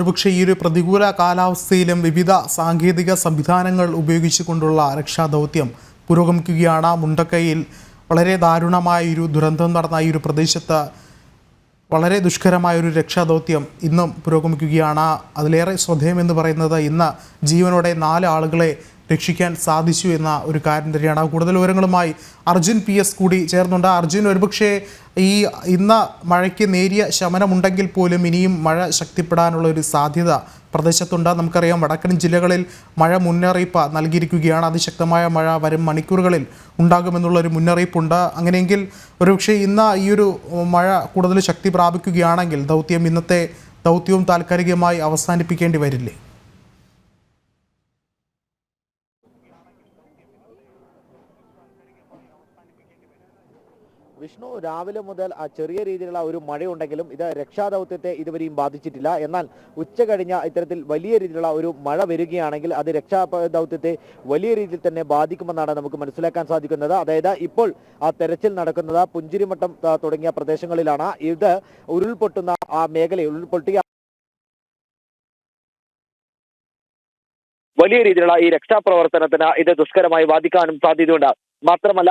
ഒരുപക്ഷെ ഈ ഒരു പ്രതികൂല കാലാവസ്ഥയിലും വിവിധ സാങ്കേതിക സംവിധാനങ്ങൾ ഉപയോഗിച്ചുകൊണ്ടുള്ള രക്ഷാദൗത്യം പുരോഗമിക്കുകയാണ്. മുണ്ടക്കയിൽ വളരെ ദാരുണമായ ഒരു ദുരന്തം നടന്ന ഈ ഒരു പ്രദേശത്ത് വളരെ ദുഷ്കരമായ ഒരു രക്ഷാദൗത്യം ഇന്നും പുരോഗമിക്കുകയാണ്. അതിലേറെ ശ്രദ്ധേയമെന്ന് പറയുന്നത് ഇന്ന് ജീവനോടെ നാല് ആളുകളെ രക്ഷിക്കാൻ സാധിച്ചു എന്ന ഒരു കാര്യം തന്നെയാണ്. കൂടുതൽ വിവരങ്ങളുമായി അർജുൻ പി എസ് കൂടി ചേർന്നുണ്ട്. അർജുൻ ഒരുപക്ഷെ ഈ ഇന്ന് മഴയ്ക്ക് നേരിയ ശമനമുണ്ടെങ്കിൽ പോലും ഇനിയും മഴ ശക്തിപ്പെടാനുള്ള ഒരു സാധ്യത പ്രദേശത്തുണ്ട്. നമുക്കറിയാം വടക്കൻ ജില്ലകളിൽ മഴ മുന്നറിയിപ്പ് നൽകിയിരിക്കുകയാണ്. അതിശക്തമായ മഴ വരും മണിക്കൂറുകളിൽ ഉണ്ടാകുമെന്നുള്ള ഒരു മുന്നറിയിപ്പുണ്ട്. അങ്ങനെയെങ്കിൽ ഒരുപക്ഷെ ഇന്ന് ഈ ഒരു മഴ കൂടുതൽ ശക്തി പ്രാപിക്കുകയാണെങ്കിൽ ദൗത്യം ഇന്നത്തെ ദൗത്യവും താൽക്കാലികമായി അവസാനിപ്പിക്കേണ്ടി വരില്ലേ? വിഷ്ണു രാവിലെ മുതൽ ആ ചെറിയ രീതിയിലുള്ള ഒരു മഴയുണ്ടെങ്കിലും ഇത് രക്ഷാദൗത്യത്തെ ഇതുവരെയും ബാധിച്ചിട്ടില്ല. എന്നാൽ ഉച്ച കഴിഞ്ഞ ഇത്തരത്തിൽ വലിയ രീതിയിലുള്ള ഒരു മഴ വരികയാണെങ്കിൽ അത് രക്ഷാദൗത്യത്തെ വലിയ രീതിയിൽ തന്നെ ബാധിക്കുമെന്നാണ് നമുക്ക് മനസ്സിലാക്കാൻ സാധിക്കുന്നത്. അതായത് ഇപ്പോൾ ആ തെരച്ചിൽ നടക്കുന്നത് പുഞ്ചിരിമട്ടം തുടങ്ങിയ പ്രദേശങ്ങളിലാണ്. ഇത് ഉരുൾപൊട്ടുന്ന ആ മേഖലയിൽ ഉരുൾപൊട്ടിയ വലിയ രീതിയിലുള്ള ഈ രക്ഷാപ്രവർത്തനത്തിന് ഇത് ദുഷ്കരമായി ബാധിക്കാനും സാധ്യതയുണ്ട്. മാത്രമല്ല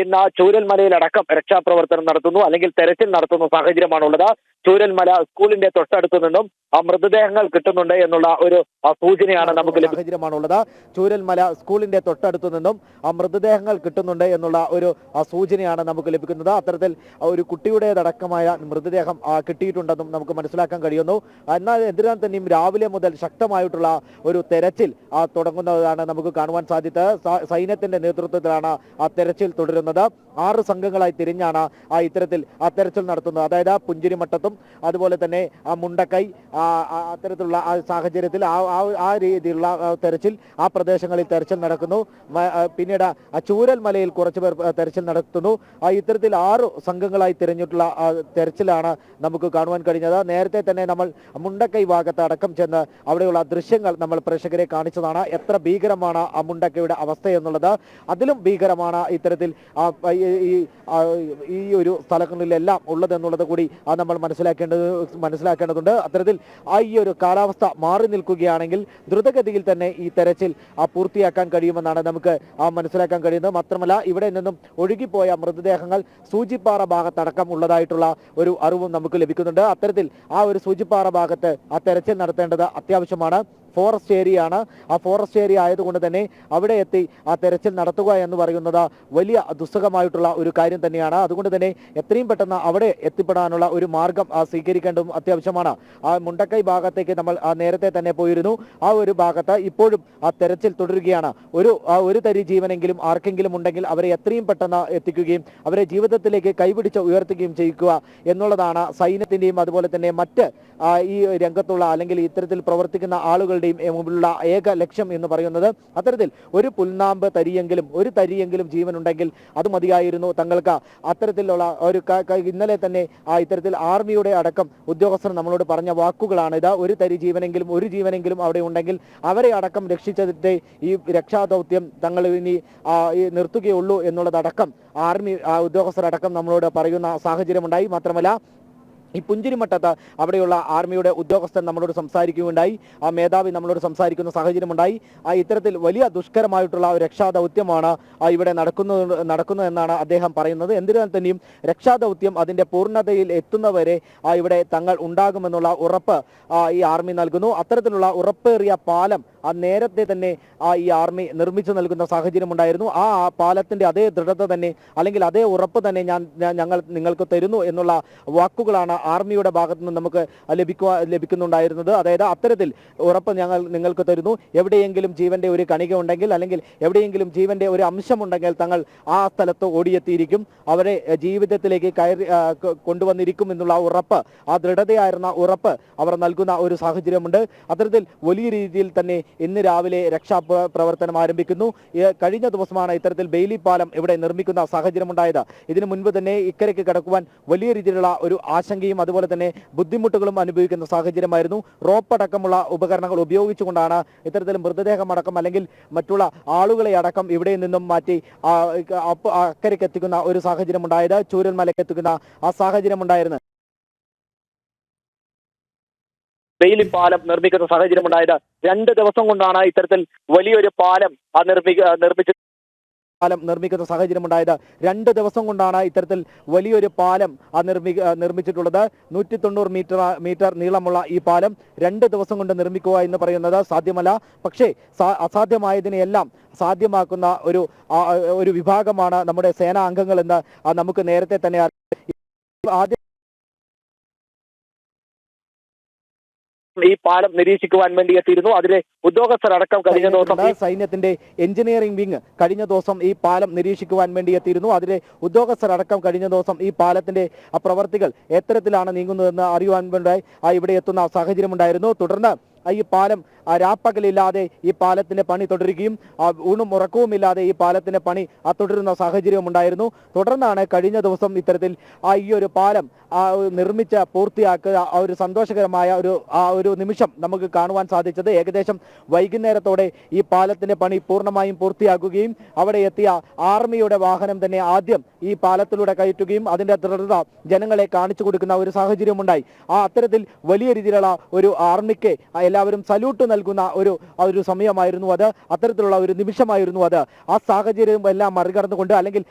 ഇന്ന് ചൂരൽമലയിലടക്കം രക്ഷാപ്രവർത്തനം നടത്തുന്നു അല്ലെങ്കിൽ തെരച്ചിൽ നടത്തുന്ന സാഹചര്യമാണുള്ളത്. ചൂരൽമല സ്കൂളിന്റെ തൊട്ടടുത്തു നിന്നും ആ മൃതദേഹങ്ങൾ കിട്ടുന്നുണ്ട് എന്നുള്ള ഒരു സൂചനയാണ് നമുക്ക് സാഹചര്യമാണുള്ളത്. ചൂരൽമല സ്കൂളിന്റെ തൊട്ടടുത്തു നിന്നും ആ മൃതദേഹങ്ങൾ കിട്ടുന്നുണ്ട് എന്നുള്ള ഒരു സൂചനയാണ് നമുക്ക് ലഭിക്കുന്നത്. അത്തരത്തിൽ ഒരു കുട്ടിയുടേതടക്കമായ മൃതദേഹം കിട്ടിയിട്ടുണ്ടെന്നും നമുക്ക് മനസ്സിലാക്കാൻ കഴിയുന്നു. എന്നാൽ എന്തിനാൽ തന്നെയും രാവിലെ മുതൽ ശക്തമായിട്ടുള്ള ഒരു തെരച്ചിൽ തുടങ്ങുന്നതാണ് നമുക്ക് കാണുവാൻ സാധിച്ചത്. സൈന്യത്തിന്റെ നേതൃത്വത്തിലാണ് ആ തെരച്ചിൽ തുടരുന്നത്. ആറ് സംഘങ്ങളായി തിരിഞ്ഞാണ് ആ ഇത്തരത്തിൽ ആ തെരച്ചിൽ നടത്തുന്നത്. അതായത് പുഞ്ചിരിമട്ടത്തും അതുപോലെ തന്നെ ആ മുണ്ടക്കൈ അത്തരത്തിലുള്ള ആ സാഹചര്യത്തിൽ ആ ആ- രീതിയിലുള്ള തെരച്ചിൽ ആ പ്രദേശങ്ങളിൽ തെരച്ചിൽ നടക്കുന്നു. പിന്നീട് ആ ചൂരൽ മലയിൽ കുറച്ചു പേർ തെരച്ചിൽ നടത്തുന്നു. ആ ഇത്തരത്തിൽ ആറ് സംഘങ്ങളായി തിരഞ്ഞിട്ടുള്ള തെരച്ചിലാണ് നമുക്ക് കാണുവാൻ കഴിഞ്ഞത്. നേരത്തെ തന്നെ നമ്മൾ മുണ്ടക്കൈ ഭാഗത്ത് അടക്കം ചെന്ന് അവിടെയുള്ള ദൃശ്യങ്ങൾ നമ്മൾ പ്രേക്ഷകരെ കാണിച്ചതാണ്. എത്ര ഭീകരമാണ് ആ മുണ്ടക്കയുടെ അവസ്ഥ എന്നുള്ളത്. അതിലും ഭീകരമാണ് ഇത്തരത്തിൽ ഈ- ഒരു സ്ഥലങ്ങളിലെല്ലാം ഉള്ളത് എന്നുള്ളത് കൂടി നമ്മൾ മനസ്സിലാക്കേണ്ടത് മനസ്സിലാക്കേണ്ടതുണ്ട്. അത്തരത്തിൽ ആ ഈ ഒരു കാലാവസ്ഥ മാറി നിൽക്കുകയാണെങ്കിൽ ദ്രുതഗതിയിൽ തന്നെ ഈ തെരച്ചിൽ പൂർത്തിയാക്കാൻ കഴിയുമെന്നാണ് നമുക്ക് മനസ്സിലാക്കാൻ കഴിയുന്നത്. മാത്രമല്ല ഇവിടെ നിന്നും ഒഴുകിപ്പോയ മൃതദേഹങ്ങൾ സൂചിപ്പാറ ഭാഗത്തടക്കം ഉള്ളതായിട്ടുള്ള ഒരു അറിവും നമുക്ക് ലഭിക്കുന്നുണ്ട്. അത്തരത്തിൽ ആ ഒരു സൂചിപ്പാറ ഭാഗത്ത് ആ തെരച്ചിൽ നടത്തേണ്ടത് അത്യാവശ്യമാണ്. ഫോറസ്റ്റ് ഏരിയ ആണ്. ആ ഫോറസ്റ്റ് ഏരിയ ആയതുകൊണ്ട് തന്നെ അവിടെ എത്തി ആ തെരച്ചിൽ നടത്തുക എന്ന് പറയുന്നത് വലിയ ദുസ്സഹമായിട്ടുള്ള ഒരു കാര്യം തന്നെയാണ്. അതുകൊണ്ട് തന്നെ എത്രയും പെട്ടെന്ന് അവിടെ എത്തിപ്പെടാനുള്ള ഒരു മാർഗം സ്വീകരിക്കേണ്ടതും അത്യാവശ്യമാണ്. ആ മുണ്ടക്കൈ ഭാഗത്തേക്ക് നമ്മൾ നേരത്തെ തന്നെ പോയിരുന്നു. ആ ഒരു ഭാഗത്ത് ഇപ്പോഴും ആ തെരച്ചിൽ തുടരുകയാണ്. ഒരു ഒരു തരി ജീവനെങ്കിലും ആർക്കെങ്കിലും ഉണ്ടെങ്കിൽ അവരെ എത്രയും പെട്ടെന്ന് എത്തിക്കുകയും അവരെ ജീവിതത്തിലേക്ക് കൈപിടിച്ച് ഉയർത്തുകയും ചെയ്യുക എന്നുള്ളതാണ് സൈന്യത്തിന്റെയും അതുപോലെ തന്നെ മറ്റ് ഈ രംഗത്തുള്ള അല്ലെങ്കിൽ ഇത്തരത്തിൽ പ്രവർത്തിക്കുന്ന ആളുകളുടെയും ഏ, മുമ്പിലുള്ള ഏക ലക്ഷ്യം എന്ന് പറയുന്നത് അത്തരത്തിൽ ഒരു പുൽനാമ്പ് തരിയെങ്കിലും ഒരു തരിയെങ്കിലും ജീവനുണ്ടെങ്കിൽ അത് മതിയായിരുന്നു തങ്ങൾക്ക്. അത്തരത്തിലുള്ള ഒരു ഇന്നലെ തന്നെ ആ ഇത്തരത്തിൽ ആർമിയുടെ അടക്കം ഉദ്യോഗസ്ഥർ നമ്മളോട് പറഞ്ഞ വാക്കുകളാണ്. ഇത് ഒരു തരി ജീവനെങ്കിലും ഒരു ജീവനെങ്കിലും അവിടെ ഉണ്ടെങ്കിൽ അവരെ അടക്കം രക്ഷിച്ചതിന്റെ ഈ രക്ഷാദൗത്യം തങ്ങൾ ഇനി നിർത്തുകയുള്ളൂ എന്നുള്ളതടക്കം ആർമി ഉദ്യോഗസ്ഥരടക്കം നമ്മളോട് പറയുന്ന സാഹചര്യമുണ്ടായി. മാത്രമല്ല ഈ പുഞ്ചിരിമട്ടത്ത് അവിടെയുള്ള ആർമിയുടെ ഉദ്യോഗസ്ഥൻ നമ്മളോട് സംസാരിക്കുകയുണ്ടായി. ആ മേധാവി നമ്മളോട് സംസാരിക്കുന്ന സാഹചര്യമുണ്ടായി. ആ ഇത്തരത്തിൽ വലിയ ദുഷ്കരമായിട്ടുള്ള ഒരു രക്ഷാദൗത്യമാണ് ഇവിടെ നടക്കുന്നത് നടക്കുന്നു എന്നാണ് അദ്ദേഹം പറയുന്നത്. എന്തിനാൽ തന്നെയും രക്ഷാദൗത്യം അതിന്റെ പൂർണതയിൽ എത്തുന്നവരെ ആ ഇവിടെ തങ്ങൾ ഉണ്ടാകുമെന്നുള്ള ഉറപ്പ് ഈ ആർമി നൽകുന്നു. അത്തരത്തിലുള്ള ഉറപ്പേറിയ പാലം ആ നേരത്തെ തന്നെ ആ ഈ ആർമി നിർമ്മിച്ചു നൽകുന്ന സാഹചര്യം ഉണ്ടായിരുന്നു ആ പാലത്തിന്റെ അതേ ദൃഢത തന്നെ അല്ലെങ്കിൽ അതേ ഉറപ്പ് തന്നെ ഞാൻ- ഞങ്ങൾ നിങ്ങൾക്ക് തരുന്നു എന്നുള്ള വാക്കുകളാണ് ആർമിയുടെ ഭാഗത്തു നിന്ന് നമുക്ക് ലഭിക്കുക ലഭിക്കുന്നുണ്ടായിരുന്നത്. അതായത് അത്തരത്തിൽ ഉറപ്പ് ഞങ്ങൾ നിങ്ങൾക്ക് തരുന്നു. എവിടെയെങ്കിലും ജീവന്റെ ഒരു കണിക ഉണ്ടെങ്കിൽ അല്ലെങ്കിൽ എവിടെയെങ്കിലും ജീവന്റെ ഒരു അംശമുണ്ടെങ്കിൽ തങ്ങൾ ആ സ്ഥലത്ത് ഓടിയെത്തിയിരിക്കും. അവരെ ജീവിതത്തിലേക്ക് കയറി കൊണ്ടുവന്നിരിക്കും എന്നുള്ള ഉറപ്പ് ആ ദൃഢതയായിരുന്ന ഉറപ്പ് അവർ നൽകുന്ന ഒരു സാഹചര്യമുണ്ട്. അത്തരത്തിൽ വലിയ രീതിയിൽ തന്നെ ഇന്ന് രാവിലെ രക്ഷാ പ്രവർത്തനം ആരംഭിക്കുന്നു കഴിഞ്ഞ ദിവസമാണ് ഇത്തരത്തിൽ ബെയിലി പാലം ഇവിടെ നിർമ്മിക്കുന്ന സാഹചര്യമുണ്ടായത്. ഇതിനു മുൻപ് തന്നെ ഇക്കരയ്ക്ക് കടക്കുവാൻ വലിയ രീതിയിലുള്ള ഒരു ആശങ്കയും അതുപോലെ തന്നെ ബുദ്ധിമുട്ടുകളും അനുഭവിക്കുന്ന സാഹചര്യമായിരുന്നു. റോപ്പ് അടക്കമുള്ള ഉപകരണങ്ങൾ ഉപയോഗിച്ചുകൊണ്ടാണ് ഇത്തരത്തിൽ മൃതദേഹമടക്കം അല്ലെങ്കിൽ മറ്റുള്ള ആളുകളെ അടക്കം ഇവിടെ നിന്നും മാറ്റി അക്കരയ്ക്ക് എത്തിക്കുന്ന ഒരു സാഹചര്യം ഉണ്ടായത് ചൂരൽമലയ്ക്ക് എത്തിക്കുന്ന ആ സാഹചര്യം ഉണ്ടായിരുന്നു ബെയിലി പാലം നിർമ്മിക്കുന്ന സാഹചര്യം ഉണ്ടായത് രണ്ട് ദിവസം കൊണ്ടാണ് ഇത്തരത്തിൽ വലിയൊരു പാലം നിർമ്മിക്ക നിർമ്മിച്ച പാലം നിർമ്മിക്കുന്ന സാഹചര്യം ഉണ്ടായത് രണ്ട് ദിവസം കൊണ്ടാണ് ഇത്തരത്തിൽ വലിയൊരു പാലം നിർമ്മി നിർമ്മിച്ചിട്ടുള്ളത്. നൂറ്റി തൊണ്ണൂറ് മീറ്റർ മീറ്റർ നീളമുള്ള ഈ പാലം രണ്ട് ദിവസം കൊണ്ട് നിർമ്മിക്കുക എന്ന് പറയുന്നത് സാധ്യമല്ല. പക്ഷേ അസാധ്യമായതിനെയെല്ലാം സാധ്യമാക്കുന്ന ഒരു ഒരു വിഭാഗമാണ് നമ്മുടെ സേനാ അംഗങ്ങൾ എന്ന് നമുക്ക് നേരത്തെ തന്നെ ആദ്യം ഈ പാലം നിരീക്ഷിക്കുവാൻ വേണ്ടി എത്തിയിരുന്നു. അതിലെ ഉദ്യോഗസ്ഥരടക്കം കഴിഞ്ഞ ദിവസം സൈന്യത്തിന്റെ എഞ്ചിനീയറിംഗ് വിങ് കഴിഞ്ഞ ദിവസം ഈ പാലം നിരീക്ഷിക്കുവാൻ വേണ്ടി എത്തിയിരുന്നു. അതിലെ ഉദ്യോഗസ്ഥരടക്കം കഴിഞ്ഞ ദിവസം ഈ പാലത്തിന്റെ പ്രവർത്തികൾ എത്തരത്തിലാണ് നീങ്ങുന്നതെന്ന് അറിയുവാൻ വേണ്ടി ഇവിടെ എത്തുന്ന സാഹചര്യം ഉണ്ടായിരുന്നു തുടർന്ന് ഈ പാലം രാപ്പകലില്ലാതെ ഈ പാലത്തിന്റെ പണി തുടരുകയും ഊണും ഉറക്കവും ഇല്ലാതെ ഈ പാലത്തിന്റെ പണി തുടരുന്ന സാഹചര്യം ഉണ്ടായിരുന്നു. തുടർന്നാണ് കഴിഞ്ഞ ദിവസം ഇത്തരത്തിൽ ആ ഈ ഒരു പാലം നിർമ്മിച്ച പൂർത്തിയാക്കുക ആ ഒരു സന്തോഷകരമായ ഒരു ആ ഒരു നിമിഷം നമുക്ക് കാണുവാൻ സാധിച്ചത്. ഏകദേശം വൈകുന്നേരത്തോടെ ഈ പാലത്തിന്റെ പണി പൂർണമായും പൂർത്തിയാക്കുകയും അവിടെ എത്തിയ ആർമിയുടെ വാഹനം തന്നെ ആദ്യം ഈ പാലത്തിലൂടെ കയറ്റുകയും അതിന്റെ ദൃഢത ജനങ്ങളെ കാണിച്ചു കൊടുക്കുന്ന ഒരു സാഹചര്യം ഉണ്ടായി ആ അത്തരത്തിൽ വലിയ രീതിയിലുള്ള ഒരു ആർമിക്ക് എല്ലാവരും സല്യൂട്ട് നൽകുന്ന ഒരു ഒരു സമയമായിരുന്നു അത്. അത്തരത്തിലുള്ള ഒരു നിമിഷമായിരുന്നു അത്. ആ സാഹചര്യം എല്ലാം മറികടന്നുകൊണ്ട് അല്ലെങ്കിൽ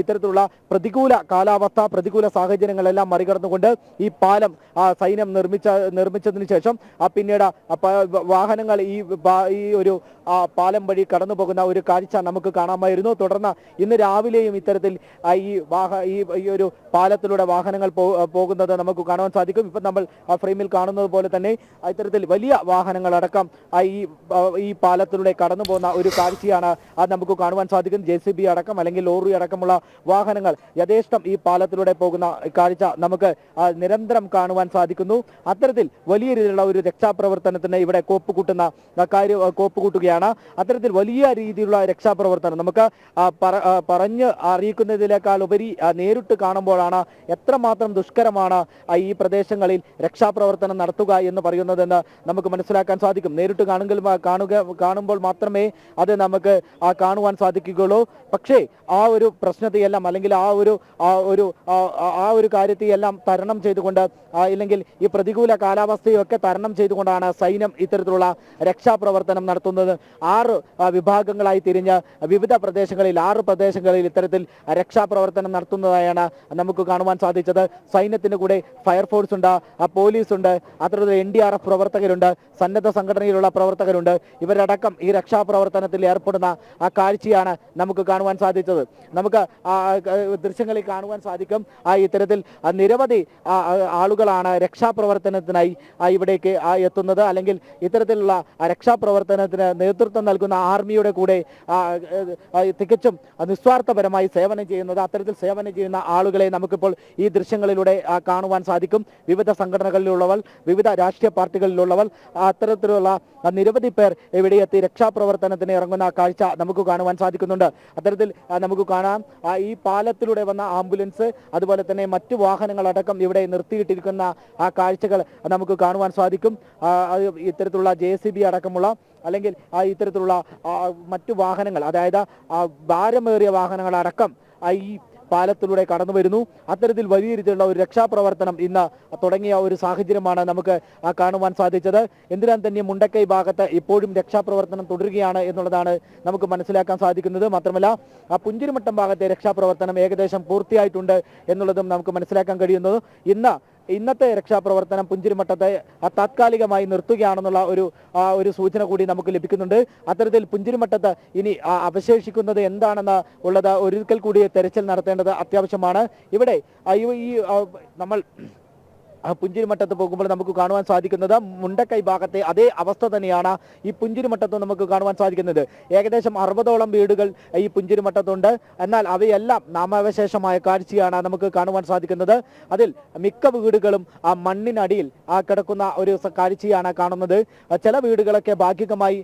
ഇത്തരത്തിലുള്ള പ്രതികൂല കാലാവസ്ഥ പ്രതികൂല സാഹചര്യങ്ങളെല്ലാം മറികടന്നുകൊണ്ട് ഈ പാലം സൈന്യം നിർമ്മിച്ച നിർമ്മിച്ചതിന് ശേഷം ആ പിന്നീട് വാഹനങ്ങൾ ഈ ഈ ഒരു പാലം വഴി കടന്നു പോകുന്ന ഒരു കാഴ്ച നമുക്ക് കാണാമായിരുന്നു. തുടർന്ന് ഇന്ന് രാവിലെയും ഇത്തരത്തിൽ ഈ വാഹ ഈ ഒരു പാലത്തിലൂടെ വാഹനങ്ങൾ പോകുന്നത് നമുക്ക് കാണാൻ സാധിക്കും. ഇപ്പം നമ്മൾ ഫ്രെയിമിൽ കാണുന്നത് പോലെ തന്നെ ഇത്തരത്തിൽ വലിയ വാഹനങ്ങളടക്കം ഈ ഈ പാലത്തിലൂടെ കടന്നു പോകുന്ന ഒരു കാഴ്ചയാണ് അത് നമുക്ക് കാണുവാൻ സാധിക്കുന്നത് ജെ സി ബി അടക്കം അല്ലെങ്കിൽ ലോറി അടക്കമുള്ള വാഹനങ്ങൾ യഥേഷ്ടം ഈ പാലത്തിലൂടെ പോകുന്ന കാഴ്ച നമുക്ക് നിരന്തരം കാണുവാൻ സാധിക്കുന്നു. അത്തരത്തിൽ വലിയ രീതിയിലുള്ള ഒരു രക്ഷാപ്രവർത്തനത്തിന് ഇവിടെ കോപ്പ് കൂട്ടുന്ന കാര്യം കോപ്പ് കൂട്ടുകയാണ് അത്തരത്തിൽ വലിയ രീതിയിലുള്ള രക്ഷാപ്രവർത്തനം നമുക്ക് പറഞ്ഞ് അറിയിക്കുന്നതിനേക്കാൾ ഉപരി നേരിട്ട് കാണുമ്പോഴാണ് എത്രമാത്രം ദുഷ്കരമാണ് ഈ പ്രദേശങ്ങളിൽ രക്ഷാപ്രവർത്തനം നടത്തുക എന്ന് പറയുന്നതെന്ന് നമുക്ക് മനസ്സിലാക്കാൻ സാധിക്കും. നേരിട്ട് കാണുമ്പോൾ കാണുക കാണുമ്പോൾ മാത്രമേ അത് നമുക്ക് ആ, കാണുവാൻ സാധിക്കുകയുള്ളൂ. പക്ഷേ ആ ഒരു പ്രശ്നത്തെയെല്ലാം അല്ലെങ്കിൽ ആ ഒരു ആ ഒരു ആ ഒരു കാര്യത്തെയെല്ലാം തരണം ചെയ്തുകൊണ്ട് ഇല്ലെങ്കിൽ ഈ പ്രതികൂല കാലാവസ്ഥയൊക്കെ തരണം ചെയ്തുകൊണ്ടാണ് സൈന്യം ഇത്തരത്തിലുള്ള രക്ഷാപ്രവർത്തനം നടത്തുന്നത്. ആറ് വിഭാഗങ്ങളായി തിരിഞ്ഞ് വിവിധ പ്രദേശങ്ങളിൽ ആറ് പ്രദേശങ്ങളിൽ ഇത്തരത്തിൽ രക്ഷാപ്രവർത്തനം നടത്തുന്നതായാണ് നമുക്ക് കാണുവാൻ സാധിച്ചത്. സൈന്യത്തിന് കൂടെ ഫയർഫോഴ്സ് ഉണ്ട് പോലീസ് ഉണ്ട് അത്തരത്തിൽ എൻ ഡി ആർ എഫ് പ്രവർത്തകരുണ്ട്. സന്നദ്ധ സംഘടനയിലുള്ള പ്രവർത്തകരുണ്ട്. ഇവരടക്കം ഈ രക്ഷാപ്രവർത്തനത്തിൽ ഏർപ്പെടുന്ന ആ കാഴ്ചയാണ് നമുക്ക് കാണുവാൻ സാധിച്ചത്. നമുക്ക് ദൃശ്യങ്ങളിൽ കാണുവാൻ സാധിക്കും. ആ ഇത്തരത്തിൽ നിരവധി ആളുകളാണ് രക്ഷാപ്രവർത്തനത്തിനായി ഇവിടേക്ക് എത്തുന്നത്. അല്ലെങ്കിൽ ഇത്തരത്തിലുള്ള രക്ഷാപ്രവർത്തനത്തിന് നേതൃത്വം നൽകുന്ന ആർമിയുടെ കൂടെ തികച്ചും നിസ്വാർത്ഥപരമായി സേവനം ചെയ്യുന്നത് അത്തരത്തിൽ സേവനം ചെയ്യുന്ന ആളുകളെ നമുക്കിപ്പോൾ ഈ ദൃശ്യങ്ങളിലൂടെ കാണുവാൻ സാധിക്കും. വിവിധ സംഘടനകളിലുള്ളവർ വിവിധ രാഷ്ട്രീയ പാർട്ടികളിലുള്ളവർ അത്തരത്തിലുള്ള നിരവധി പേർ ഇവിടെ എത്തി രക്ഷാപ്രവർത്തനത്തിന് ഇറങ്ങുന്ന കാഴ്ച നമുക്ക് കാണുവാൻ സാധിക്കുന്നുണ്ട്. അത്തരത്തിൽ നമുക്ക് കാണാം ഈ പാലത്തിലൂടെ വന്ന ആംബുലൻസ് അതുപോലെ തന്നെ മറ്റു വാഹനങ്ങളടക്കം ഇവിടെ നിർത്തിയിട്ടിരിക്കുന്ന ആ കാഴ്ചകൾ നമുക്ക് കാണുവാൻ സാധിക്കും. ഇത്തരത്തിലുള്ള ജെ അടക്കമുള്ള അല്ലെങ്കിൽ ഇത്തരത്തിലുള്ള മറ്റു വാഹനങ്ങൾ അതായത് ഭാരമേറിയ വാഹനങ്ങളടക്കം ഈ പാലത്തിലൂടെ കടന്നു വരുന്നു. അത്തരത്തിൽ വലിയ രീതിയിലുള്ള ഒരു രക്ഷാപ്രവർത്തനം ഇന്ന് തുടങ്ങിയ ഒരു സാഹചര്യമാണ് നമുക്ക് കാണുവാൻ സാധിച്ചത്. എന്തിനാൻ തന്നെ മുണ്ടക്കൈ ഭാഗത്ത് ഇപ്പോഴും രക്ഷാപ്രവർത്തനം തുടരുകയാണ് എന്നുള്ളതാണ് നമുക്ക് മനസ്സിലാക്കാൻ സാധിക്കുന്നത്. മാത്രമല്ല ആ പുഞ്ചിരിമട്ടം ഭാഗത്തെ രക്ഷാപ്രവർത്തനം ഏകദേശം പൂർത്തിയായിട്ടുണ്ട് എന്നുള്ളതും നമുക്ക് മനസ്സിലാക്കാൻ കഴിയുന്നത്. ഇന്ന് ഇന്നത്തെ രക്ഷാപ്രവർത്തനം പുഞ്ചിരിമട്ടത്തെ താത്കാലികമായി നിർത്തുകയാണെന്നുള്ള ഒരു ഒരു സൂചന കൂടി നമുക്ക് ലഭിക്കുന്നുണ്ട്. അത്തരത്തിൽ പുഞ്ചിരിമട്ടത്ത് ഇനി അവശേഷിക്കുന്നത് എന്താണെന്ന് ഉള്ളത് ഒരിക്കൽ കൂടി തെരച്ചിൽ നടത്തേണ്ടത് അത്യാവശ്യമാണ്. ഇവിടെ ഈ- നമ്മൾ പുഞ്ചിരിമട്ടത്ത് പോകുമ്പോൾ നമുക്ക് കാണുവാൻ സാധിക്കുന്നത് മുണ്ടക്കൈ ഭാഗത്തെ അതേ അവസ്ഥ തന്നെയാണ് ഈ പുഞ്ചിരിമട്ടത്ത് നമുക്ക് കാണുവാൻ സാധിക്കുന്നത്. ഏകദേശം അറുപതോളം വീടുകൾ ഈ പുഞ്ചിരിമട്ടത്തുണ്ട് എന്നാൽ അവയെല്ലാം നാമാവശേഷമായ കാഴ്ചയാണ് നമുക്ക് കാണുവാൻ സാധിക്കുന്നത്. അതിൽ മിക്ക വീടുകളും ആ മണ്ണിനടിയിൽ ആ കിടക്കുന്ന ഒരു കാഴ്ചയാണ് കാണുന്നത്. ചില വീടുകളൊക്കെ ഭാഗികമായി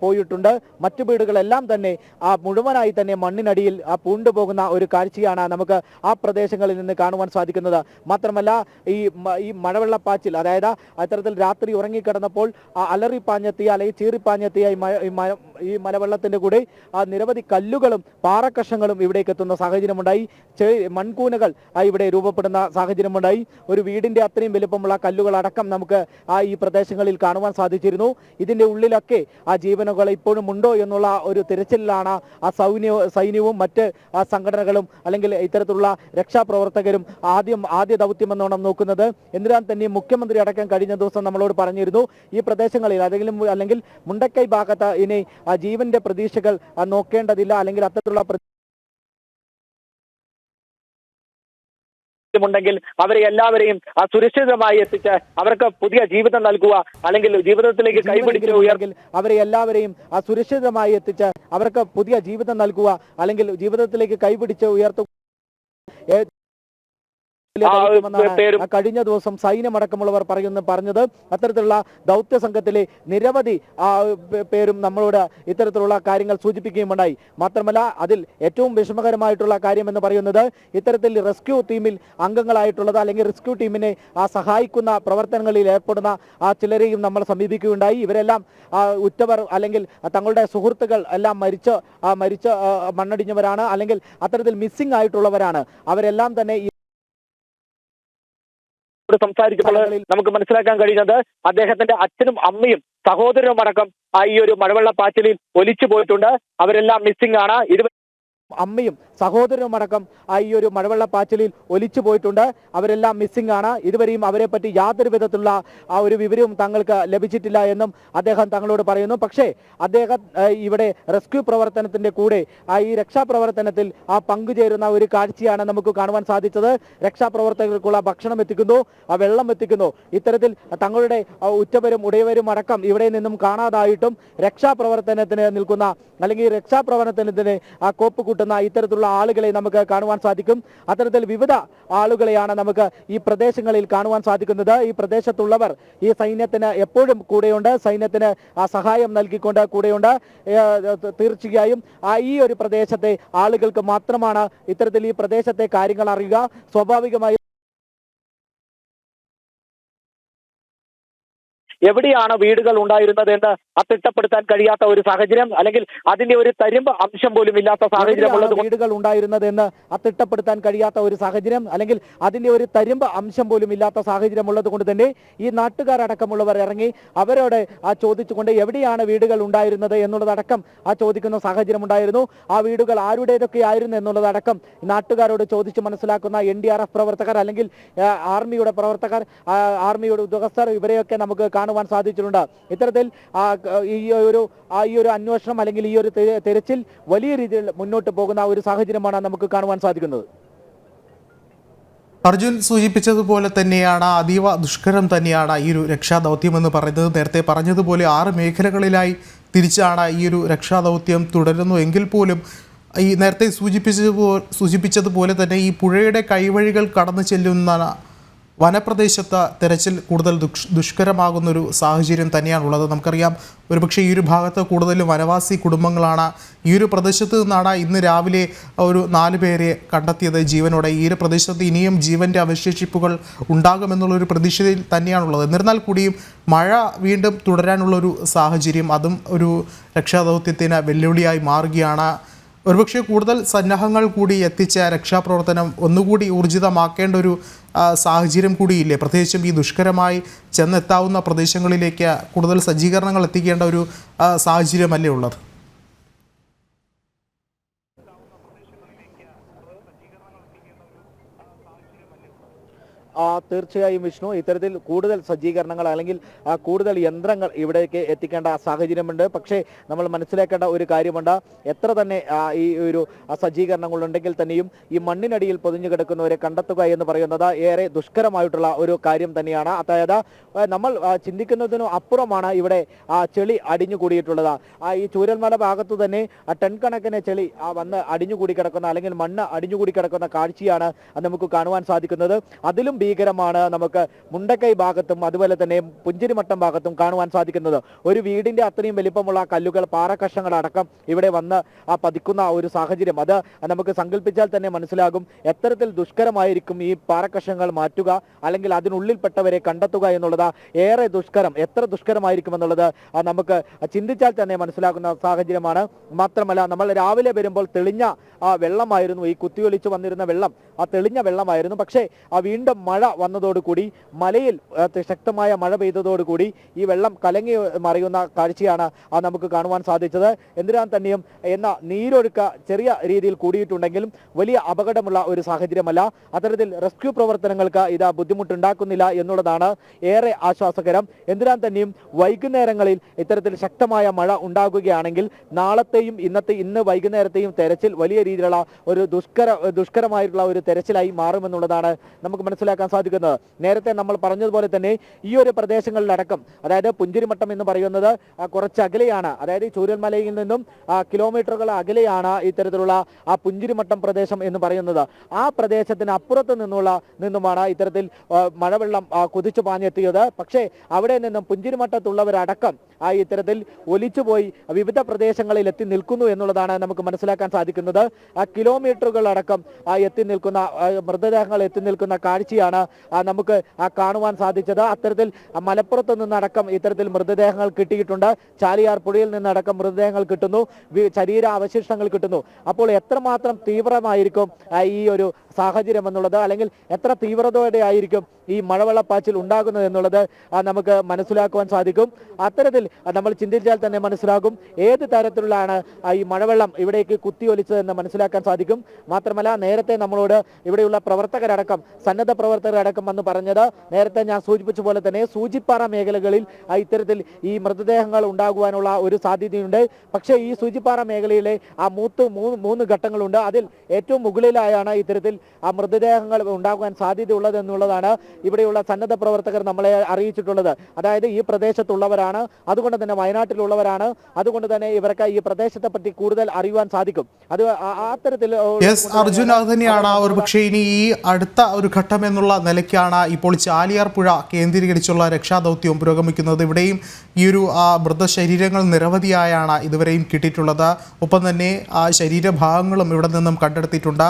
പോയിട്ടുണ്ട്. മറ്റു വീടുകളെല്ലാം തന്നെ ആ മുഴുവനായി തന്നെ മണ്ണിനടിയിൽ ആ പൂണ്ടുപോകുന്ന ഒരു കാഴ്ചയാണ് നമുക്ക് ആ പ്രദേശങ്ങളിൽ നിന്ന് കാണുവാൻ സാധിക്കുന്നത്. മാത്രമല്ല ഈ ഈ മഴവെള്ളപ്പാച്ചിൽ അതായത് അത്തരത്തിൽ രാത്രി ഉറങ്ങിക്കിടന്നപ്പോൾ അലറിപ്പാഞ്ഞെത്തിയ അല്ലെങ്കിൽ ചീറിപ്പാഞ്ഞെത്തിയ ഈ ഈ മലവെള്ളത്തിന്റെ കൂടെ ആ നിരവധി കല്ലുകളും പാറക്കഷങ്ങളും ഇവിടേക്ക് എത്തുന്ന സാഹചര്യമുണ്ടായി മൺകൂനകൾ ഇവിടെ രൂപപ്പെടുന്ന സാഹചര്യമുണ്ടായി. ഒരു വീടിന്റെ അത്രയും വലുപ്പമുള്ള കല്ലുകളടക്കം നമുക്ക് ആ ഈ പ്രദേശങ്ങളിൽ കാണുവാൻ സാധിച്ചിരുന്നു. ഇതിന്റെ ഉള്ളിലൊക്കെ ആ ജീവനുകൾ ഇപ്പോഴും ഉണ്ടോ എന്നുള്ള ഒരു തിരച്ചിലാണ് ആ സൈന്യ സൈന്യവും മറ്റ് സംഘടനകളും അല്ലെങ്കിൽ ഇത്തരത്തിലുള്ള രക്ഷാപ്രവർത്തകരും ആദ്യം ആദ്യ ദൗത്യം എന്നോണം നോക്കുന്നത്. എന്തിനാൻ തന്നെ മുഖ്യമന്ത്രി അടക്കം കഴിഞ്ഞ ദിവസം നമ്മളോട് പറഞ്ഞിരുന്നു? ഈ പ്രദേശങ്ങളിൽ അല്ലെങ്കിൽ അല്ലെങ്കിൽ മുണ്ടക്കൈ ഭാഗത്ത് ഇനി ആ ജീവന്റെ പ്രതീക്ഷകൾ നോക്കേണ്ടതില്ല. അല്ലെങ്കിൽ അത്തരത്തിലുള്ള ഉണ്ടെങ്കിൽ അവരെ എല്ലാവരെയും ആ സുരക്ഷിതമായി എത്തിച്ച് അവർക്ക് പുതിയ ജീവിതം നൽകുക. അല്ലെങ്കിൽ ജീവിതത്തിലേക്ക് കൈപിടിച്ച് ജീവനെങ്കിലും അവരെ എല്ലാവരെയും ആ സുരക്ഷിതമായി എത്തിച്ച് അവർക്ക് പുതിയ ജീവിതം നൽകുക. അല്ലെങ്കിൽ ജീവിതത്തിലേക്ക് കൈപിടിച്ച് ഉയർത്തു ഏ- ആ, ദൗത്യമെന്നാണ് കഴിഞ്ഞ ദിവസം സൈന്യമടക്കമുള്ളവർ പറയുന്ന പറഞ്ഞത്. അത്തരത്തിലുള്ള ദൗത്യ സംഘത്തിലെ നിരവധി പേരും നമ്മളോട് ഇത്തരത്തിലുള്ള കാര്യങ്ങൾ സൂചിപ്പിക്കുകയും ഉണ്ടായി മാത്രമല്ല അതിൽ ഏറ്റവും വിഷമകരമായിട്ടുള്ള കാര്യം എന്ന് പറയുന്നത് ഇത്തരത്തിൽ റെസ്ക്യൂ ടീമിൽ അംഗങ്ങളായിട്ടുള്ളത് അല്ലെങ്കിൽ റെസ്ക്യൂ ടീമിനെ ആ സഹായിക്കുന്ന പ്രവർത്തനങ്ങളിൽ ഏർപ്പെടുന്ന ആ ചിലരെയും നമ്മൾ സമീപിക്കുകയുണ്ടായി. ഇവരെല്ലാം ഉറ്റവർ അല്ലെങ്കിൽ തങ്ങളുടെ സുഹൃത്തുക്കൾ എല്ലാം മരിച്ച് മരിച്ച മരിച്ച് മണ്ണടിഞ്ഞവരാണ് അല്ലെങ്കിൽ അത്തരത്തിൽ മിസ്സിംഗ് ആയിട്ടുള്ളവരാണ്. അവരെല്ലാം തന്നെ ഈ ോട് സംസാരിച്ചപ്പോൾ നമുക്ക് മനസ്സിലാക്കാൻ കഴിയുന്നത് അദ്ദേഹത്തിന്റെ അച്ഛനും അമ്മയും സഹോദരനും അടക്കം ആ ഈ ഒരു മഴവെള്ള പാച്ചിലിൽ ഒലിച്ചു പോയിട്ടുണ്ട്. അവരെല്ലാം മിസ്സിംഗ് ആണ്. അമ്മയും സഹോദരനും അടക്കം ഈ ഒരു മഴവെള്ളപ്പാച്ചിലിൽ ഒലിച്ചു പോയിട്ടുണ്ട്. അവരെല്ലാം മിസ്സിംഗ് ആണ്. ഇതുവരെയും അവരെ പറ്റി യാതൊരു വിധത്തിലുള്ള ആ ഒരു വിവരവും തങ്ങൾക്ക് ലഭിച്ചിട്ടില്ല എന്നും അദ്ദേഹം തങ്ങളോട് പറയുന്നു. പക്ഷേ അദ്ദേഹം ഇവിടെ റെസ്ക്യൂ പ്രവർത്തനത്തിന്റെ കൂടെ ആ ഈ രക്ഷാപ്രവർത്തനത്തിൽ ആ പങ്കുചേരുന്ന ഒരു കാഴ്ചയാണ് നമുക്ക് കാണുവാൻ സാധിച്ചത്. രക്ഷാപ്രവർത്തകർക്കുള്ള ഭക്ഷണം എത്തിക്കുന്നു ആ വെള്ളം എത്തിക്കുന്നു. ഇത്തരത്തിൽ തങ്ങളുടെ ഉറ്റവരും ഉടയവരും അടക്കം ഇവിടെ നിന്നും കാണാതായിട്ടും രക്ഷാപ്രവർത്തനത്തിന് നിൽക്കുന്ന അല്ലെങ്കിൽ രക്ഷാപ്രവർത്തനത്തിന് ആ കോപ്പ് കൂട്ടുന്ന ഇത്തരത്തിലുള്ള ആളുകളെ നമുക്ക് കാണുവാൻ സാധിക്കും. അത്തരത്തിൽ വിവിധ ആളുകളെയാണ് നമുക്ക് ഈ പ്രദേശങ്ങളിൽ കാണുവാൻ സാധിക്കുന്നത്. ഈ പ്രദേശത്തുള്ളവർ ഈ സൈന്യത്തിന് എപ്പോഴും കൂടെയുണ്ട്. സൈന്യത്തിന് സഹായം നൽകിക്കൊണ്ട് കൂടെയുണ്ട്. തീർച്ചയായും ഈ ഒരു പ്രദേശത്തെ ആളുകൾക്ക് മാത്രമാണ് ഇത്തരത്തിൽ ഈ പ്രദേശത്തെ കാര്യങ്ങൾ അറിയുക. സ്വാഭാവികമായി എവിടെയാണ് വീടുകൾ ഉണ്ടായിരുന്നത് എന്ന് തിട്ടപ്പെടുത്താൻ കഴിയാത്ത ഒരു സാഹചര്യം അല്ലെങ്കിൽ അതിന്റെ ഒരു തരിമ്പ് അംശം പോലും ഇല്ലാത്ത സാഹചര്യം ഉള്ളത് വീടുകൾ ഉണ്ടായിരുന്നത് എന്ന് അത്തിട്ടപ്പെടുത്താൻ കഴിയാത്ത ഒരു സാഹചര്യം അല്ലെങ്കിൽ അതിന്റെ ഒരു തരിമ്പ് അംശം പോലും ഇല്ലാത്ത സാഹചര്യം ഉള്ളത് കൊണ്ട് തന്നെ ഈ നാട്ടുകാരടക്കമുള്ളവർ ഇറങ്ങി അവരോട് ആ ചോദിച്ചുകൊണ്ട് എവിടെയാണ് വീടുകൾ ഉണ്ടായിരുന്നത് എന്നുള്ളതടക്കം ആ ചോദിക്കുന്ന സാഹചര്യം ഉണ്ടായിരുന്നു. ആ വീടുകൾ ആരുടേതൊക്കെ ആയിരുന്നു എന്നുള്ളതടക്കം നാട്ടുകാരോട് ചോദിച്ച് മനസ്സിലാക്കുന്ന എൻ ഡി ആർ എഫ് പ്രവർത്തകർ അല്ലെങ്കിൽ ആർമിയുടെ പ്രവർത്തകർ ആർമിയുടെ ഉദ്യോഗസ്ഥർ ഇവരെയൊക്കെ നമുക്ക് കാണുവാൻ സാധിച്ചിട്ടുണ്ട്. ഇത്തരത്തിൽ ഈ ഒരു ഈ ഒരു അന്വേഷണം അല്ലെങ്കിൽ ഈ ഒരു തെരച്ചിൽ വലിയ രീതിയിൽ മുന്നോട്ട് പോകുന്ന ഒരു സാഹചര്യമാണ് നമുക്ക് കാണുവാൻ സാധിക്കുന്നത്. അർജുൻ സൂചിപ്പിച്ചതുപോലെ തന്നെയാണ് അതീവ ദുഷ്കരം തന്നെയാണ് ഈ ഒരു രക്ഷാദൗത്യം എന്ന് പറയുന്നത്. നേരത്തെ പറഞ്ഞതുപോലെ ആറ് മേഖലകളിലായി തിരിച്ചാണ് ഈ ഒരു രക്ഷാദൗത്യം തുടരുന്നു. എങ്കിൽ പോലും ഈ നേരത്തെ സൂചിപ്പിച്ചതുപോലെ സൂചിപ്പിച്ചതുപോലെ തന്നെ ഈ പുഴയുടെ കൈവഴികൾ കടന്നു ചെല്ലുന്ന വനപ്രദേശത്ത് തെരച്ചിൽ കൂടുതൽ ദുഷ് ദുഷ്കരമാകുന്നൊരു സാഹചര്യം തന്നെയാണുള്ളത്. നമുക്കറിയാം ഒരുപക്ഷെ ഈ ഒരു ഭാഗത്ത് കൂടുതലും വനവാസി കുടുംബങ്ങളാണ്. ഈ ഒരു പ്രദേശത്ത് നിന്നാണ് ഇന്ന് രാവിലെ ഒരു നാല് പേരെ കണ്ടെത്തിയത് ജീവനോടെ. ഈ ഒരു പ്രദേശത്ത് ഇനിയും ജീവന്റെ അവശേഷിപ്പുകൾ ഉണ്ടാകുമെന്നുള്ളൊരു പ്രതീക്ഷയിൽ തന്നെയാണുള്ളത്. എന്നിരുന്നാൽ കൂടിയും മഴ വീണ്ടും തുടരാനുള്ളൊരു സാഹചര്യം അതും ഒരു രക്ഷാദൗത്യത്തിന് വെല്ലുവിളിയായി മാറുകയാണ്. ഒരുപക്ഷെ കൂടുതൽ സന്നാഹങ്ങൾ കൂടി എത്തിച്ച രക്ഷാപ്രവർത്തനം ഒന്നുകൂടി ഊർജിതമാക്കേണ്ട ഒരു സാഹചര്യം കൂടിയില്ലേ? പ്രത്യേകിച്ചും ഈ ദുഷ്കരമായി ചെന്നെത്താവുന്ന പ്രദേശങ്ങളിലേക്ക് കൂടുതൽ സജ്ജീകരണങ്ങൾ എത്തിക്കേണ്ട ഒരു സാഹചര്യമല്ലേ ഉള്ളത്? തീർച്ചയായും വിഷ്ണു ഇത്തരത്തിൽ കൂടുതൽ സജ്ജീകരണങ്ങൾ അല്ലെങ്കിൽ ആ, കൂടുതൽ യന്ത്രങ്ങൾ ഇവിടേക്ക് എത്തിക്കേണ്ട സാഹചര്യമുണ്ട്. പക്ഷേ നമ്മൾ മനസ്സിലാക്കേണ്ട ഒരു കാര്യമുണ്ട്. എത്ര തന്നെ ഈ ഒരു ആ, സജ്ജീകരണങ്ങൾ ഉണ്ടെങ്കിൽ തന്നെയും ഈ മണ്ണിനടിയിൽ പൊതിഞ്ഞു കിടക്കുന്നവരെ കണ്ടെത്തുക എന്ന് പറയുന്നത് ഏറെ ദുഷ്കരമായിട്ടുള്ള ഒരു കാര്യം തന്നെയാണ്. അതായത് നമ്മൾ ചിന്തിക്കുന്നതിനു അപ്പുറമാണ് ഇവിടെ ആ ചെളി അടിഞ്ഞുകൂടിയിട്ടുള്ളത്. ആ ഈ ചൂരൽമല ഭാഗത്തു തന്നെ ആ ടൺ കണക്കിന് ചെളി ആ വന്ന് അടിഞ്ഞുകൂടി കിടക്കുന്ന അല്ലെങ്കിൽ മണ്ണ് അടിഞ്ഞുകൂടി കിടക്കുന്ന കാഴ്ചയാണ് നമുക്ക് കാണുവാൻ സാധിക്കുന്നത്. അതിലും ഭീകരമാണ് നമുക്ക് മുണ്ടക്കൈ ഭാഗത്തും അതുപോലെ തന്നെ പുഞ്ചിരിമട്ടം ഭാഗത്തും കാണുവാൻ സാധിക്കുന്നത്. ഒരു വീടിന്റെ അത്രയും വലിപ്പമുള്ള കല്ലുകൾ പാറക്കഷങ്ങൾ അടക്കം ഇവിടെ വന്ന് ആ പതിക്കുന്ന ഒരു സാഹചര്യം. അത് നമുക്ക് സങ്കല്പിച്ചാൽ തന്നെ മനസ്സിലാകും എത്തരത്തിൽ ദുഷ്കരമായിരിക്കും ഈ പാറക്കഷങ്ങൾ മാറ്റുക അല്ലെങ്കിൽ അതിനുള്ളിൽപ്പെട്ടവരെ കണ്ടെത്തുക എന്നുള്ളത്. ഏറെ ദുഷ്കരം എത്ര ദുഷ്കരമായിരിക്കും എന്നുള്ളത് നമുക്ക് ചിന്തിച്ചാൽ തന്നെ മനസ്സിലാകുന്ന സാഹചര്യമാണ്. മാത്രമല്ല നമ്മൾ രാവിലെ വരുമ്പോൾ തെളിഞ്ഞ ആ വെള്ളമായിരുന്നു ഈ കുത്തിയൊലിച്ച് വന്നിരുന്ന വെള്ളം. ആ തെളിഞ്ഞ വെള്ളമായിരുന്നു. പക്ഷേ ആ വീണ്ടും മഴ വന്നതോടുകൂടി മലയിൽ ശക്തമായ മഴ പെയ്തതോടുകൂടി ഈ വെള്ളം കലങ്ങി മറിയുന്ന കാഴ്ചയാണ് നമുക്ക് കാണുവാൻ സാധിച്ചത്. എന്തിനാൻ തന്നെയും എന്ന നീരൊഴുക്ക ചെറിയ രീതിയിൽ കൂടിയിട്ടുണ്ടെങ്കിലും വലിയ അപകടമുള്ള ഒരു സാഹചര്യമല്ല. അത്തരത്തിൽ റെസ്ക്യൂ പ്രവർത്തനങ്ങൾക്ക് ഇത് ബുദ്ധിമുട്ടുണ്ടാക്കുന്നില്ല എന്നുള്ളതാണ് ഏറെ ആശ്വാസകരം. എന്തിനാൻ തന്നെയും വൈകുന്നേരങ്ങളിൽ ഇത്തരത്തിൽ ശക്തമായ മഴ ഉണ്ടാകുകയാണെങ്കിൽ നാളത്തെയും ഇന്നത്തെ ഇന്ന് വൈകുന്നേരത്തെയും തെരച്ചിൽ വലിയ രീതിയിലുള്ള ഒരു ദുഷ്കര ദുഷ്കരമായിട്ടുള്ള ഒരു തെരച്ചിലായി മാറുമെന്നുള്ളതാണ് നമുക്ക് മനസ്സിലാക്കാൻ സാധിക്കുന്നത് നേരത്തെ നമ്മൾ പറഞ്ഞതുപോലെ തന്നെ ഈ ഒരു പ്രദേശങ്ങളിലടക്കം അതായത് പുഞ്ചിരിമട്ടം എന്ന് പറയുന്നത് കുറച്ച് അകലെയാണ്. അതായത് ചൂരൽമലയിൽ നിന്നും കിലോമീറ്ററുകൾ അകലെയാണ് ഇത്തരത്തിലുള്ള ആ പുഞ്ചിരിമട്ടം പ്രദേശം എന്ന് പറയുന്നത്. ആ പ്രദേശത്തിന് അപ്പുറത്ത് നിന്നുള്ള നിന്നുമാണ് ഇത്തരത്തിൽ മഴവെള്ളം കുതിച്ചു പാഞ്ഞെത്തിയത്. പക്ഷേ അവിടെ നിന്നും പുഞ്ചിരിമട്ടത്തുള്ളവരടക്കം ആ ഇത്തരത്തിൽ ഒലിച്ചുപോയി വിവിധ പ്രദേശങ്ങളിൽ എത്തി നിൽക്കുന്നു എന്നുള്ളതാണ് നമുക്ക് മനസ്സിലാക്കാൻ സാധിക്കുന്നത്. ആ കിലോമീറ്ററുകളടക്കം ആ എത്തി നിൽക്കുന്ന മൃതദേഹങ്ങൾ എത്തി നിൽക്കുന്ന കാഴ്ചയാണ് ആ, നമുക്ക് കാണുവാൻ സാധിച്ചത്. അത്തരത്തിൽ മലപ്പുറത്ത് നിന്നടക്കം ഇത്തരത്തിൽ മൃതദേഹങ്ങൾ കിട്ടിയിട്ടുണ്ട്. ചാലിയാർ പുഴയിൽ നിന്നടക്കം മൃതദേഹങ്ങൾ കിട്ടുന്നു. ശരീര അവശിഷ്ടങ്ങൾ കിട്ടുന്നു. അപ്പോൾ എത്രമാത്രം തീവ്രമായിരിക്കും ഈ ഒരു സാഹചര്യം എന്നുള്ളത് അല്ലെങ്കിൽ എത്ര തീവ്രതയോടെ ആയിരിക്കും ഈ മഴവെള്ളപ്പാച്ചിൽ ഉണ്ടാകുന്നത് എന്നുള്ളത് നമുക്ക് മനസ്സിലാക്കുവാൻ സാധിക്കും. അത്തരത്തിൽ നമ്മൾ ചിന്തിച്ചാൽ തന്നെ മനസ്സിലാകും ഏത് തരത്തിലുള്ളതാണ് ഈ മഴവെള്ളം ഇവിടേക്ക് കുത്തിയൊലിച്ചതെന്ന് മനസ്സിലാക്കാൻ സാധിക്കും. മാത്രമല്ല നേരത്തെ നമ്മളോട് ഇവിടെയുള്ള പ്രവർത്തകരടക്കം സന്നദ്ധ പ്രവർത്തകരടക്കം വന്ന് പറഞ്ഞത് നേരത്തെ ഞാൻ സൂചിപ്പിച്ച പോലെ തന്നെ സൂചിപ്പാറ മേഖലകളിൽ ഇത്തരത്തിൽ ഈ മൃതദേഹങ്ങൾ ഉണ്ടാകുവാനുള്ള ഒരു സാധ്യതയുണ്ട്. പക്ഷേ ഈ സൂചിപ്പാറ മേഖലയിലെ ആ മൂത്ത് മൂന്ന് മൂന്ന് ഘട്ടങ്ങളുണ്ട്. അതിൽ ഏറ്റവും മുകളിലായാണ് ഇത്തരത്തിൽ ആ മൃതദേഹങ്ങൾ ഉണ്ടാകുവാൻ സാധ്യതയുള്ളത് എന്നുള്ളതാണ് ഇവിടെയുള്ള സന്നദ്ധ പ്രവർത്തകർ നമ്മളെ അറിയിച്ചിട്ടുള്ളത്. അതായത് ഈ പ്രദേശത്തുള്ളവരാണ് അതുകൊണ്ട് തന്നെ വയനാട്ടിലുള്ളവരാണ് അതുകൊണ്ട് തന്നെ ഇവർക്ക് ഈ പ്രദേശത്തെ പറ്റി കൂടുതൽ അറിയുവാൻ സാധിക്കും. അത് അത്തരത്തിൽ അർജുൻ തന്നെയാണ്. ഒരു പക്ഷേ ഇനി ഈ അടുത്ത ഒരു ഘട്ടം എന്നുള്ള നിലയ്ക്കാണ് ഇപ്പോൾ ചാലിയാർ പുഴ കേന്ദ്രീകരിച്ചുള്ള രക്ഷാദൗത്യവും പുരോഗമിക്കുന്നത്. ഇവിടെയും ഈ ഒരു മൃതശരീരങ്ങൾ നിരവധിയായാണ് ഇതുവരെയും കിട്ടിയിട്ടുള്ളത്. ഒപ്പം തന്നെ ആ ശരീരഭാഗങ്ങളും ഇവിടെ നിന്നും കണ്ടെടുത്തിട്ടുണ്ട്.